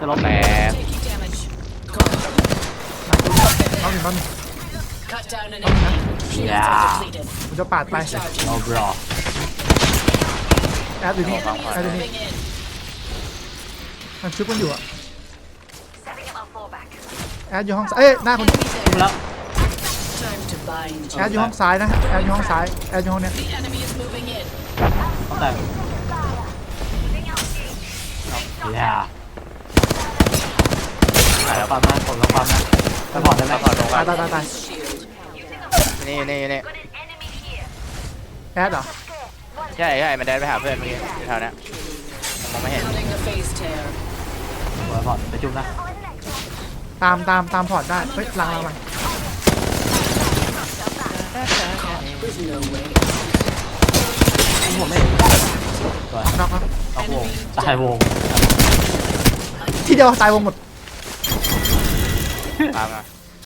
จะล้มแตก Taking damage. เอาหนึ่งเอาหนึ่ง Cut down an enemy. Shields Yeah. are depleted. ผมจะปาดไป Recharging. เอาบรอแอดอยู่นี่ Enemy แอด is อยู่นี่ moving in. มันชุบมันอยู่อะ Setting up our fallback. แอดอยู่ห้องซ้ายเอ้ยหน้าคน Enemy ขึ้น there. แล้ว Time to bind. แอดอยู่ห้องซ้ายนะแอดอยู่ห้องซ้ายแอดอยู่ห้องเนี้ย The enemy is moving in. ต้องแต่ Moving out G. อย่า ตายแล้วปั๊มนะผมแล้วปั๊มนะสปอร์ตได้ไหมขอลงตากัยนตายตายตาย Shield. นี่นี่นี่ Got an enemy here. แอดเหรอ One ใช่ใช่มันเดินไปหาเพื่อนเมื่อกี้อยู่แถวเนี้ยผมมองไม่เห็น Cutting the phase tear. ผมสปอร์ตไปจุ่มนะตามตามตามพอร์ตได้เฮ้ยลังลังลัง There's no way. ผมไม่เห็นสวยน็อกครับนอกวงตายวง ทีเดียวตายวงหมด ตามมา